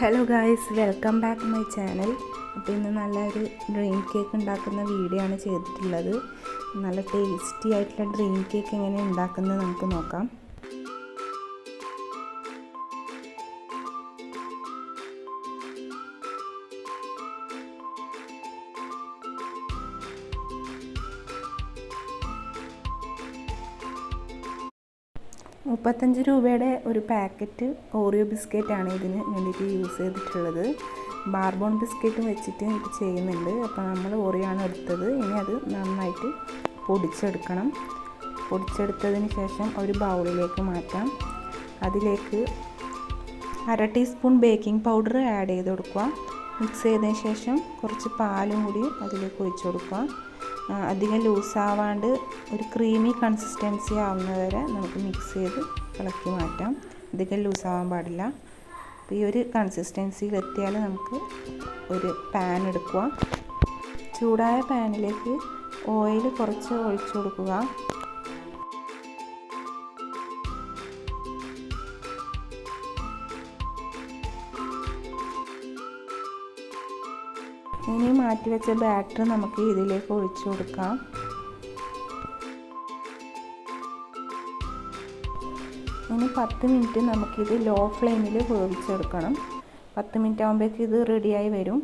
Hello guys welcome back my channel അപ്പോൾ ഇന്ന് നല്ലൊരു ഡ്രീം കേക്ക് ഉണ്ടാക്കുന്ന വീഡിയോ ആണ് ചെയ്തിട്ടുള്ളത്. നല്ല ടേസ്റ്റി ആയിട്ടുള്ള ഡ്രീം കേക്ക് എങ്ങനെ ഉണ്ടാക്കുന്നത് നമുക്ക് നോക്കാം. മുപ്പത്തഞ്ച് രൂപയുടെ ഒരു പാക്കറ്റ് ഓറിയോ ബിസ്ക്കറ്റാണ് ഇതിന് വേണ്ടിയിട്ട് യൂസ് ചെയ്തിട്ടുള്ളത്. ബാർബോൺ ബിസ്ക്കറ്റ് വെച്ചിട്ട് ഇത് ചെയ്യുന്നുണ്ട്. അപ്പോൾ നമ്മൾ ഓറിയോ ആണ് എടുത്തത്. ഇനി അത് നന്നായിട്ട് പൊടിച്ചെടുക്കണം. പൊടിച്ചെടുത്തതിന് ശേഷം ഒരു ബൗളിലേക്ക് മാറ്റാം. അതിലേക്ക് അര ടീസ്പൂൺ ബേക്കിംഗ് പൗഡർ ആഡ് ചെയ്ത് കൊടുക്കുക. മിക്സ് ചെയ്തതിന് ശേഷം കുറച്ച് പാലും കൂടി അതിലേക്ക് ഒഴിച്ചു കൊടുക്കുക. അധികം ലൂസാവാണ്ട് ഒരു ക്രീമി കൺസിസ്റ്റൻസി ആവുന്നവരെ നമുക്ക് മിക്സ് ചെയ്ത് ഇളക്കി മാറ്റാം. അധികം ലൂസാവാൻ പാടില്ല. അപ്പോൾ ഈ ഒരു കൺസിസ്റ്റൻസിയിൽ എത്തിയാൽ നമുക്ക് ഒരു പാൻ എടുക്കുക ചൂടായ പാനിലേക്ക് ഓയിൽ കുറച്ച് ഒഴിച്ചു കൊടുക്കുക. ഇനി മാറ്റി വെച്ച ബാറ്റർ നമുക്ക് ഇതിലേക്ക് ഒഴിച്ചു കൊടുക്കാം. ഇനി പത്ത് മിനിറ്റ് നമുക്കിത് ലോ ഫ്ലെയിമിൽ വേവിച്ചെടുക്കണം. പത്ത് മിനിറ്റ് ആകുമ്പോഴേക്ക് ഇത് റെഡിയായി വരും.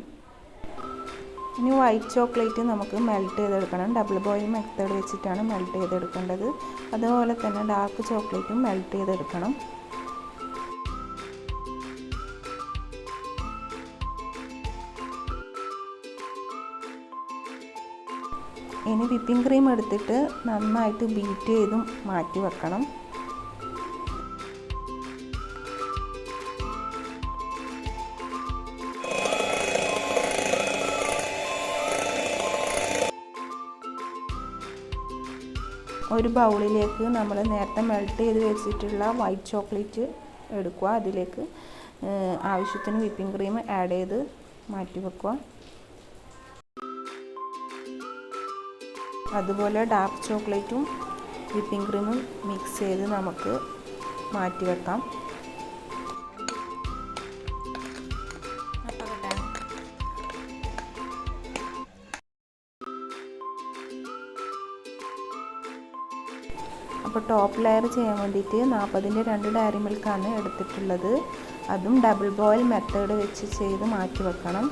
ഇനി വൈറ്റ് ചോക്ലേറ്റ് നമുക്ക് മെൽറ്റ് ചെയ്തെടുക്കണം. ഡബിൾ ബോയിൽ മെത്തേഡ് വെച്ചിട്ടാണ് മെൽറ്റ് ചെയ്തെടുക്കേണ്ടത്. അതുപോലെ തന്നെ ഡാർക്ക് ചോക്ലേറ്റും മെൽറ്റ് ചെയ്തെടുക്കണം. ഇനി വിപ്പിംഗ് ക്രീം എടുത്തിട്ട് നന്നായിട്ട് ബീറ്റ് ചെയ്തും മാറ്റി വെക്കണം. ഒരു ബൗളിലേക്ക് നമ്മൾ നേരത്തെ മെൽട്ട് ചെയ്ത് വെച്ചിട്ടുള്ള വൈറ്റ് ചോക്ലേറ്റ് എടുക്കുക. അതിലേക്ക് ആവശ്യത്തിന് വിപ്പിംഗ് ക്രീം ആഡ് ചെയ്ത് മാറ്റി വെക്കുക. അതുപോലെ ഡാർക്ക് ചോക്ലേറ്റും വിപ്പിംഗ് ക്രീമും മിക്സ് ചെയ്ത് നമുക്ക് മാറ്റി വെക്കാം. അപ്പോൾ ടോപ്പ് ലെയർ ചെയ്യാൻ വേണ്ടിയിട്ട് നാൽപ്പതിന്റെ രണ്ട് ഡയറി മിൽക്കാണ് എടുത്തിട്ടുള്ളത്. അതും ഡബിൾ ബോയിൽ മെത്തേഡ് വെച്ച് ചെയ്ത് മാറ്റി വെക്കണം.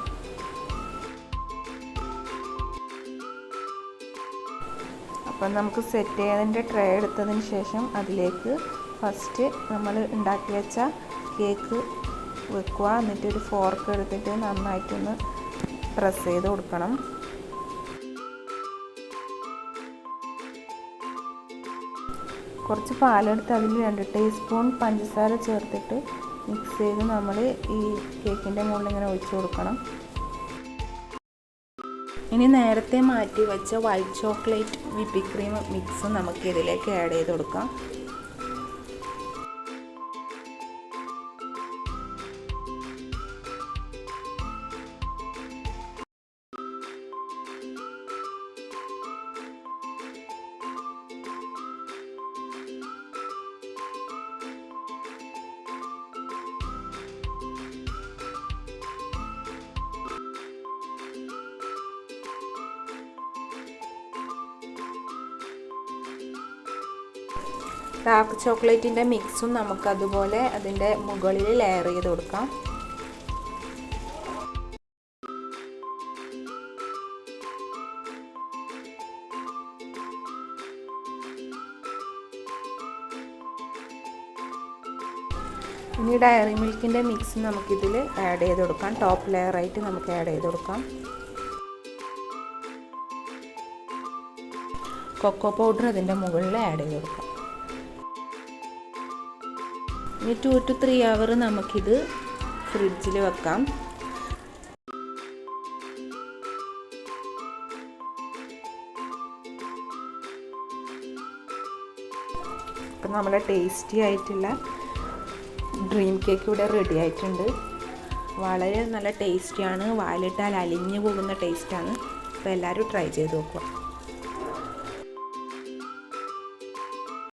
അപ്പം നമുക്ക് സെറ്റ് ചെയ്തതിന്റെ ട്രേ എടുത്തതിന് ശേഷം അതിലേക്ക് ഫസ്റ്റ് നമ്മൾ ഉണ്ടാക്കി വെച്ച കേക്ക് വെക്കുക. എന്നിട്ട് ഒരു ഫോർക്ക് എടുത്തിട്ട് നന്നായിട്ടൊന്ന് പ്രസ് ചെയ്ത് കൊടുക്കണം. കുറച്ച് പാലെടുത്ത് അതിൽ രണ്ട് ടീസ്പൂൺ പഞ്ചസാര ചേർത്തിട്ട് മിക്സ് ചെയ്ത് നമ്മൾ ഈ കേക്കിന്റെ മുകളിൽ ഇങ്ങനെ ഒഴിച്ചു കൊടുക്കണം. ഇനി നേരത്തെ മാറ്റി വെച്ച വൈറ്റ് ചോക്ലേറ്റ് വിപ്പി ക്രീം മിക്സ് നമുക്ക് ഇതിലേക്ക് ആഡ് ചെയ്ത് കൊടുക്കാം. ഡാർക്ക് ചോക്ലേറ്റിന്റെ മിക്സും നമുക്ക് അതുപോലെ അതിന്റെ മുകളിൽ ലെയർ ചെയ്ത് കൊടുക്കാം. ഇനി ഡയറി മിൽക്കിന്റെ മിക്സ് നമുക്കിതിൽ ആഡ് ചെയ്ത് കൊടുക്കാം. ടോപ്പ് ലെയറായിട്ട് നമുക്ക് ആഡ് ചെയ്ത് കൊടുക്കാം. കൊക്കോ പൗഡർ അതിന്റെ മുകളിൽ ആഡ് ചെയ്ത് കൊടുക്കാം. ഇനി ടു ടു ത്രീ അവർ നമുക്കിത് ഫ്രിഡ്ജിൽ വെക്കാം. ഇപ്പം നമ്മളെ ടേസ്റ്റി ആയിട്ടുള്ള ഡ്രീം കേക്ക് ഇവിടെ റെഡി ആയിട്ടുണ്ട്. വളരെ നല്ല ടേസ്റ്റിയാണ് വായിലിട്ടാൽ അലിഞ്ഞു പോകുന്ന ടേസ്റ്റാണ് അപ്പോൾ എല്ലാവരും ട്രൈ ചെയ്ത് നോക്കുക.